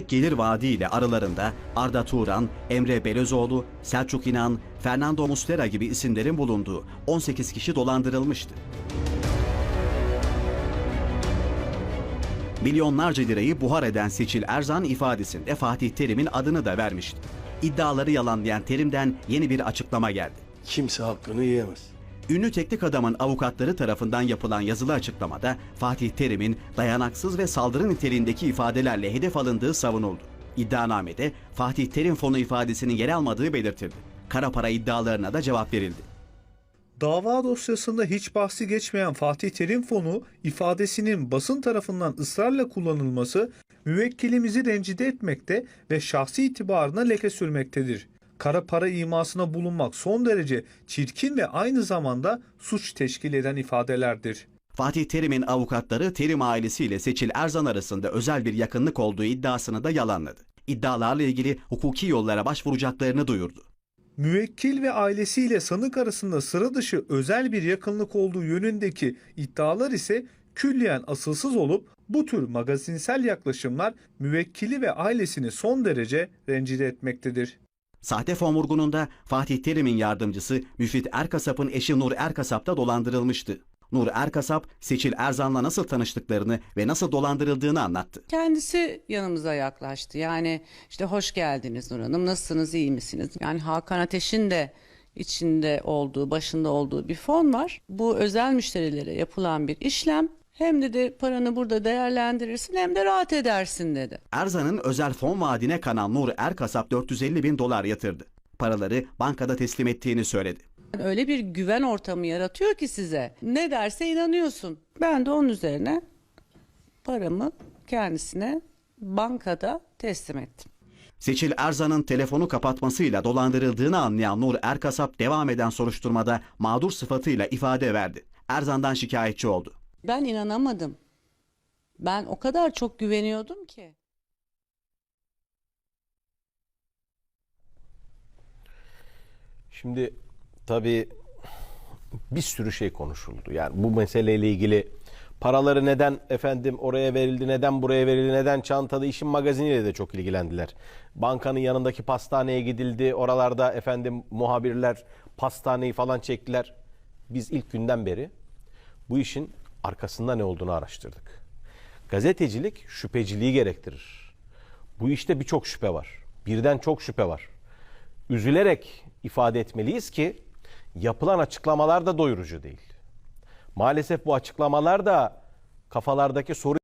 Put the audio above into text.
gelir vaadi ile aralarında Arda Turan, Emre Belözoğlu, Selçuk İnan, Fernando Muslera gibi isimlerin bulunduğu 18 kişi dolandırılmıştı. Milyonlarca lirayı buhar eden Seçil Erzan ifadesinde Fatih Terim'in adını da vermişti. İddiaları yalanlayan Terim'den yeni bir açıklama geldi. Kimse hakkını yiyemez. Ünlü teknik adamın avukatları tarafından yapılan yazılı açıklamada Fatih Terim'in dayanaksız ve saldırı niteliğindeki ifadelerle hedef alındığı savunuldu. İddianamede Fatih Terim fonu ifadesinin yer almadığı belirtildi. Kara para iddialarına da cevap verildi. Dava dosyasında hiç bahsi geçmeyen Fatih Terim fonu ifadesinin basın tarafından ısrarla kullanılması müvekkilimizi rencide etmekte ve şahsi itibarına leke sürmektedir. Kara para imasına bulunmak son derece çirkin ve aynı zamanda suç teşkil eden ifadelerdir. Fatih Terim'in avukatları Terim ailesiyle Seçil Erzan arasında özel bir yakınlık olduğu iddiasını da yalanladı. İddialarla ilgili hukuki yollara başvuracaklarını duyurdu. Müvekkil ve ailesiyle sanık arasında sıra dışı özel bir yakınlık olduğu yönündeki iddialar ise külliyen asılsız olup bu tür magazinsel yaklaşımlar müvekkili ve ailesini son derece rencide etmektedir. Sahte fon vurgununda Fatih Terim'in yardımcısı Müfit Erkasap'ın eşi Nur Erkasap da dolandırılmıştı. Nur Erkasap, Seçil Erzan'la nasıl tanıştıklarını ve nasıl dolandırıldığını anlattı. Kendisi yanımıza yaklaştı. Yani işte hoş geldiniz Nur Hanım, nasılsınız, iyi misiniz? Yani Hakan Ateş'in de içinde olduğu, başında olduğu bir fon var. Bu özel müşterilere yapılan bir işlem. Hem dedi paranı burada değerlendirirsin hem de rahat edersin dedi. Erzan'ın özel fon vaadine kanan Nur Erkasap 450 bin dolar yatırdı. Paraları bankada teslim ettiğini söyledi. Öyle bir güven ortamı yaratıyor ki size. Ne derse inanıyorsun. Ben de onun üzerine paramı kendisine bankada teslim ettim. Seçil Erzan'ın telefonu kapatmasıyla dolandırıldığını anlayan Nur Erkasap devam eden soruşturmada mağdur sıfatıyla ifade verdi. Erzan'dan şikayetçi oldu. Ben inanamadım. Ben o kadar çok güveniyordum ki. Şimdi tabii bir sürü şey konuşuldu. Yani bu meseleyle ilgili paraları neden efendim oraya verildi, neden buraya verildi, neden çantada işin magaziniyle de çok ilgilendiler. Bankanın yanındaki pastaneye gidildi. Oralarda efendim muhabirler pastaneyi falan çektiler. Biz ilk günden beri bu işin arkasında ne olduğunu araştırdık. Gazetecilik şüpheciliği gerektirir. Bu işte birçok şüphe var. Birden çok şüphe var üzülerek ifade etmeliyiz ki yapılan açıklamalar da doyurucu değil. Maalesef bu açıklamalar da kafalardaki soru